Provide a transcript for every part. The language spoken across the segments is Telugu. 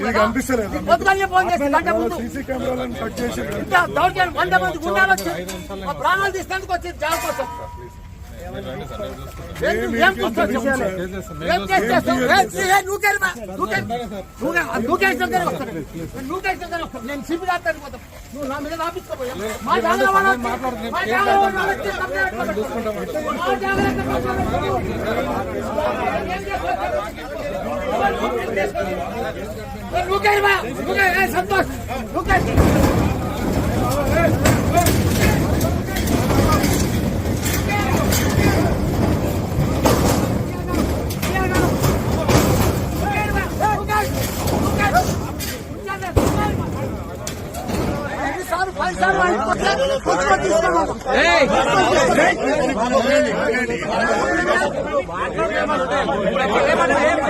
పొద్దుగానే ఫోన్ చేసి గంట ముందు. ఇంత దౌర్జన్యం వంద మంది గుండాలు వచ్చి మా ప్రాణాలు తీసేందుకు వచ్చి జాబ్ కోసం. నేను సిపి రాస్తాను పోతాం నువ్వు నా మీద రాపించుకోపోయా మా జాగ్రత్త మా జాగ్రత్త సంతోష్ నువ్వు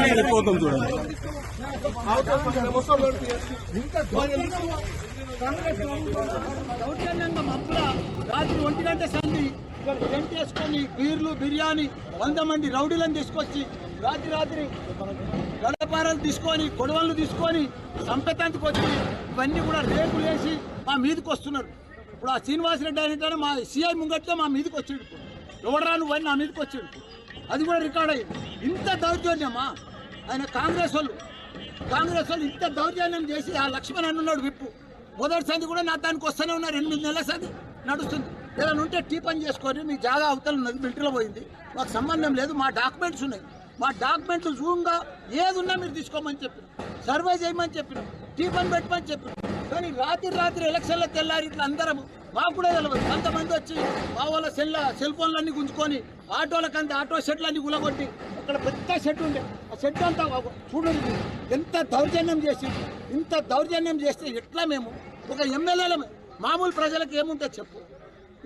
వెళ్ళిపోతాం చూడండి దౌర్జన్యంగా మప్పుల రాత్రి ఒంటి గంట సంధి ఇక్కడ టెంట్ వేసుకొని బీర్లు బిర్యానీ వంద మంది రౌడీలను తీసుకొచ్చి రాత్రి రాత్రి గడపారాలు తీసుకొని కొడవళ్ళు తీసుకొని సంపెతాంతికి వచ్చి ఇవన్నీ కూడా రేపులు వేసి మా మీదకి వస్తున్నారు ఇప్పుడు ఆ శ్రీనివాసరెడ్డి అనేటాడు మా సిఐ ముంగట్లో మా మీదకి వచ్చాడు ఎవడరా నువ్వు అని నా మీదకి వచ్చాడు అది కూడా రికార్డ్ అయ్యింది. ఇంత దౌర్జన్యమా? ఆయన కాంగ్రెస్ వాళ్ళు. కాంగ్రెస్ వాళ్ళు ఇంత దౌర్జన్యం చేసి ఆ లక్ష్మణ్ అన్న ఉన్నాడు విప్పు. మొదటి సంది కూడా నా దానికి వస్తూనే ఉన్నారు. ఎనిమిది నెలల సంది నడుస్తుంది. ఏదైనా ఉంటే టీ పని చేసుకొని మీ జాగా అవతల ఉన్నది మిలిటరీలో పోయింది. మాకు సంబంధం లేదు. మా డాక్యుమెంట్స్ ఉన్నాయి. మా డాక్యుమెంట్లు జూమ్గా ఏది ఉన్నా మీరు తీసుకోమని చెప్పిన. సర్వే చేయమని చెప్పిన. టీ పని పెట్టమని చెప్పిన. కానీ రాత్రి రాత్రి ఎలక్షన్ల తెల్లారి ఇట్లా అందరం మాకు కూడా తెలియదు కొంతమంది వచ్చి మా వాళ్ళ సెల్ సెల్ ఫోన్లన్నీ గుంజుకొని ఆటోలకంతా ఆటో షెడ్లన్నీ గులగొట్టి అక్కడ పెద్ద షెడ్ ఉండే. ఆ షెడ్ అంతా చూడండి ఎంత దౌర్జన్యం చేసి ఇంత దౌర్జన్యం చేస్తే ఎట్లా మేము? ఒక ఎమ్మెల్యేల మామూలు ప్రజలకు ఏముంటుంది చెప్పు.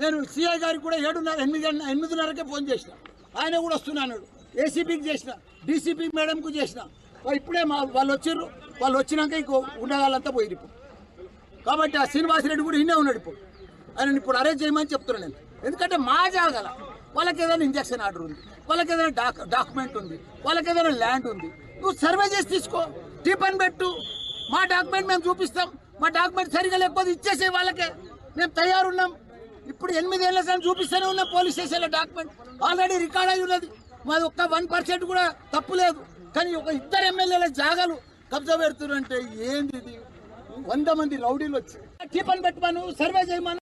నేను సిఐ గారికి కూడా ఏడున్నర ఎనిమిది ఎనిమిదిన్నరకే ఫోన్ చేసిన. ఆయన కూడా వస్తున్నాడు. ఏసీపీకి చేసిన డీసీపీ మేడంకు చేసిన. ఇప్పుడే మా వాళ్ళు వచ్చిర్రు. వాళ్ళు వచ్చినాక ఇంకో ఉండగాళ్ళంతా పోయి కాబట్టి ఆ శ్రీనివాసరెడ్డి కూడా ఇన్నే ఉన్నాడు ఇప్పుడు. ఆయన ఇప్పుడు అరేంజ్ చేయమని చెప్తున్నాను నేను. ఎందుకంటే మా జాగల వాళ్ళకి ఏదైనా ఇంజక్షన్ ఆర్డర్ ఉంది. వాళ్ళకి ఏదైనా డాక్ డాక్యుమెంట్ ఉంది. వాళ్ళకి ఏదైనా ల్యాండ్ ఉంది. నువ్వు సర్వే చేసి తీసుకో. టిఫన్ పెట్టు. మా డాక్యుమెంట్ మేము చూపిస్తాం. మా డాక్యుమెంట్ సరిగా లేకపోతే ఇచ్చేసే వాళ్ళకే. మేము తయారున్నాం. ఇప్పుడు ఎనిమిది ఏళ్ళ సార్ చూపిస్తూనే ఉన్నాం పోలీస్ స్టేషన్లో డాక్యుమెంట్ ఆల్రెడీ రికార్డ్ అయి ఉన్నది. మాది ఒక్క వన్ పర్సెంట్ కూడా తప్పు లేదు. కానీ ఒక ఇద్దరు ఎమ్మెల్యేల జాగాలు కబ్జా పెడుతున్నారంటే ఏంది ఇది? వంద మంది రౌడీలు వచ్చి. టీపన్ పెట్టమను సర్వే చేయమను.